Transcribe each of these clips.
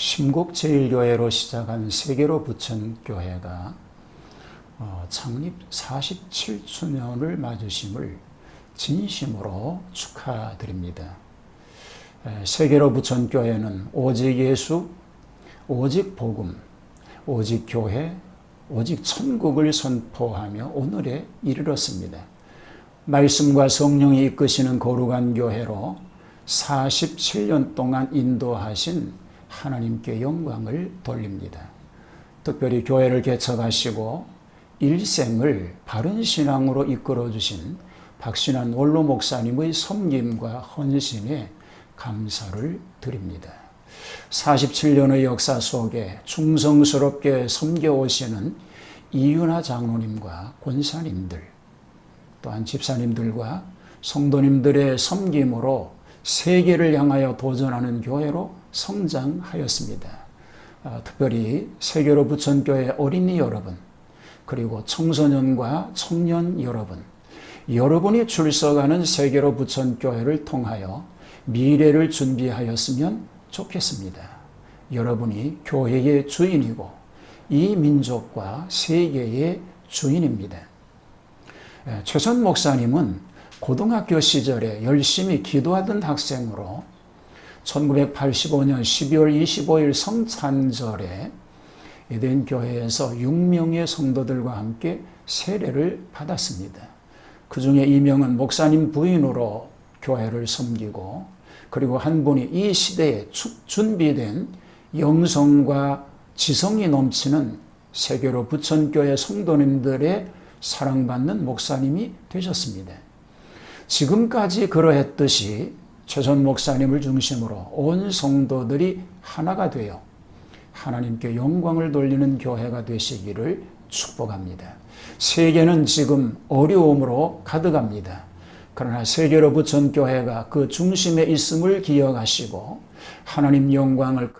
심곡제일교회로 시작한 세계로 부천교회가 어, 창립 47주년을 맞으심을 진심으로 축하드립니다. 에, 세계로 부천교회는 오직 예수, 오직 복음, 오직 교회, 오직 천국을 선포하며 오늘에 이르렀습니다. 말씀과 성령이 이끄시는 거룩한 교회로 47년 동안 인도하신 하나님께 영광을 돌립니다. 특별히 교회를 개척하시고 일생을 바른 신앙으로 이끌어 주신 박신환 원로 목사님의 섬김과 헌신에 감사를 드립니다. 47년의 역사 속에 충성스럽게 섬겨오시는 이윤아 장로님과 권사님들, 또한 집사님들과 성도님들의 섬김으로 세계를 향하여 도전하는 교회로 성장하였습니다. 아, 특별히 세계로 부천교회 어린이 여러분, 그리고 청소년과 청년 여러분, 여러분이 출석하는 세계로 부천교회를 통하여 미래를 준비하였으면 좋겠습니다. 여러분이 교회의 주인이고 이 민족과 세계의 주인입니다. 예, 최선 목사님은 고등학교 시절에 열심히 기도하던 학생으로 1985년 12월 25일 성찬절에 에덴 교회에서 6명의 성도들과 함께 세례를 받았습니다. 그 중에 2명은 목사님 부인으로 교회를 섬기고 그리고 한 분이 이 시대에 준비된 영성과 지성이 넘치는 세계로 부천교회 성도님들의 사랑받는 목사님이 되셨습니다. 지금까지 그러했듯이 최선 목사님을 중심으로 온 성도들이 하나가 되어 하나님께 영광을 돌리는 교회가 되시기를 축복합니다. 세계는 지금 어려움으로 가득합니다. 그러나 세계로 부천 교회가 그 중심에 있음을 기억하시고 하나님 영광을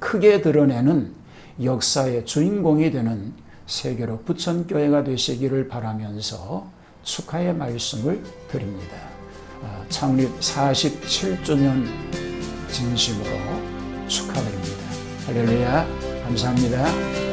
크게 드러내는 역사의 주인공이 되는 세계로 부천 교회가 되시기를 바라면서 축하의 말씀을 드립니다. 아, 창립 47주년 진심으로 축하드립니다. 할렐루야, 감사합니다.